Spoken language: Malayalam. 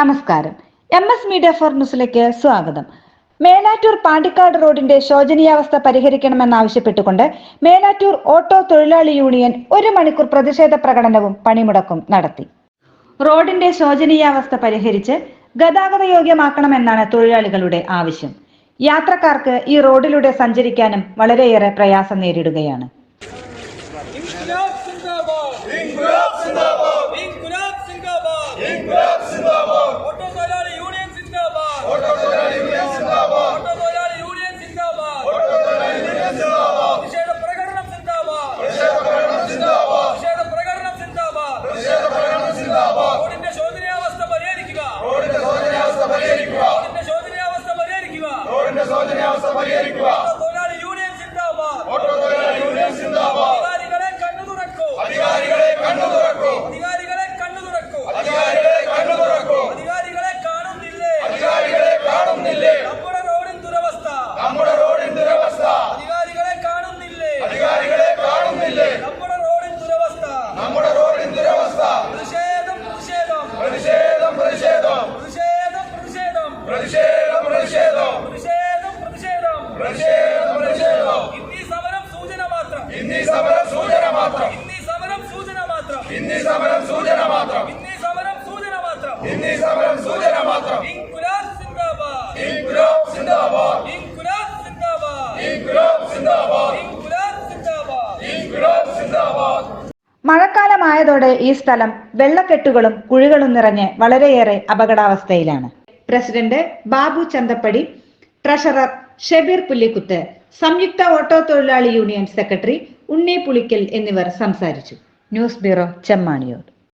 നമസ്കാരം. എം എസ് മീഡിയ ഫോർ ന്യൂസിലേക്ക് സ്വാഗതം. മേലാറ്റൂർ പാണ്ടിക്കാട് റോഡിന്റെ ശോചനീയാവസ്ഥ പരിഹരിക്കണമെന്നാവശ്യപ്പെട്ടുകൊണ്ട് മേലാറ്റൂർ ഓട്ടോ തൊഴിലാളി യൂണിയൻ ഒരു മണിക്കൂർ പ്രതിഷേധ പ്രകടനവും പണിമുടക്കും നടത്തി. റോഡിന്റെ ശോചനീയാവസ്ഥ പരിഹരിച്ച് ഗതാഗത യോഗ്യമാക്കണമെന്നാണ് തൊഴിലാളികളുടെ ആവശ്യം. യാത്രക്കാർക്ക് ഈ റോഡിലൂടെ സഞ്ചരിക്കാനും വളരെയേറെ പ്രയാസം നേരിടുകയാണ്. ஏறிக்குவா പ്രതിഷേധം പ്രതിഷേധം. പ്രതിഷേധം ഇന്നീ സമരം സൂചന മാത്രം. ഇന്നീ സമരം സൂചന മാത്രം. ഇന്നീ സമരം സൂചന മാത്രം. ഇന്നീ സമരം സൂചന മാത്രം. ഇന്നീ സമരം സൂചന മാത്രം. ഇന്നീ സമരം സൂചന മാത്രം. ഇൻകുലാബ് സിന്ദാബാദ്. ഇൻകുലാബ് സിന്ദാബാദ്. ഇൻകുലാബ് സിന്ദാബാദ്. ഇൻകുലാബ് സിന്ദാബാദ്. ഇൻകുലാബ് സിന്ദാബാദ്. ഇൻകുലാബ് സിന്ദാബാദ്. മഴക്കാലമായതോടെ ഈ സ്ഥലം വെള്ളക്കെട്ടുകളും കുഴികളും നിറഞ്ഞ് വളരെയേറെ അപകടാവസ്ഥയിലാണ്. പ്രസിഡന്റ് ബാബു ചന്തപ്പടി ട്രഷറർ ഷബീർ പുല്ലിക്കുത്ത് സംയുക്ത ഓട്ടോ തൊഴിലാളി യൂണിയൻ സെക്രട്ടറി ഉണ്ണി പുളിക്കൽ എന്നിവർ സംസാരിച്ചു. News bureau Chemmaniyode.